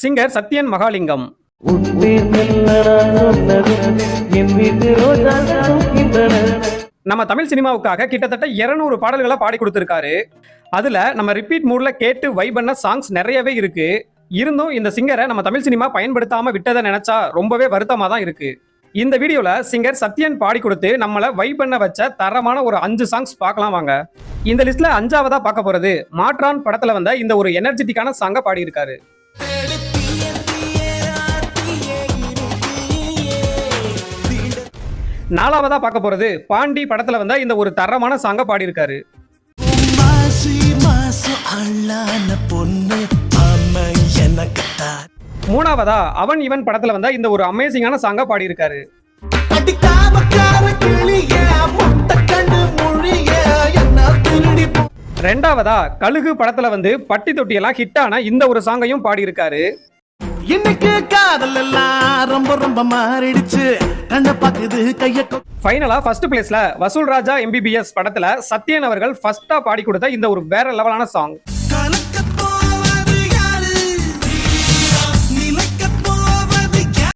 Singer Sathyan Mahalingam. நம்ம தமிழ் சினிமாவுக்காக கிட்டத்தட்ட 200 பாடல்களை பாடி கொடுத்துருக்காரு. அதுல நம்ம ரிப்பீட் மூட்ல கேட்டு வைப் பண்ண சாங்ஸ் நிறையவே இருக்கு. இருந்தும் இந்த சிங்கரை நம்ம தமிழ் சினிமா பயன்படுத்தாம விட்டதை நினைச்சா ரொம்பவே வருத்தமா தான் இருக்கு. இந்த வீடியோல சிங்கர் சத்யன் பாடி கொடுத்து நம்மள வைப் பண்ண வச்ச தரமான ஒரு அஞ்சு சாங்ஸ் பார்க்கலாம் வாங்க. இந்த லிஸ்ட்ல அஞ்சாவதா பார்க்க போறது மாற்றான் படத்துல வந்த இந்த ஒரு எனர்ஜெட்டிக்கான சாங்கை பாடி நாலாவதா பார்க்க போறது. பாண்டி படத்துல வந்தால் இந்த ஒரு தரமான சாங்க பாடியிருக்காரு. மூணாவதா அவன் இவன் படத்துல வந்தா இந்த ஒரு அமேசிங்கான சாங்க பாடியிருக்காரு. ரெண்டாவதா கழுகு படத்துல வந்து பட்டி தொட்டியெல்லாம் ஹிட்டான இந்த ஒரு சாங்கையும் பாடியிருக்காரு. இன்னைக்கு காதல் எல்லாம் ரொம்ப ரொம்ப மாறிடுச்சு. கண்ண பாக்குது கைய ஃபைனலா ஃபர்ஸ்ட் பிளேஸ்ல வசூல் ராஜா எம்பிபிஎஸ் படத்துல சத்யன் அவர்கள் ஃபர்ஸ்டா பாடி கொடுத்த இந்த ஒரு வேற லெவலான சாங்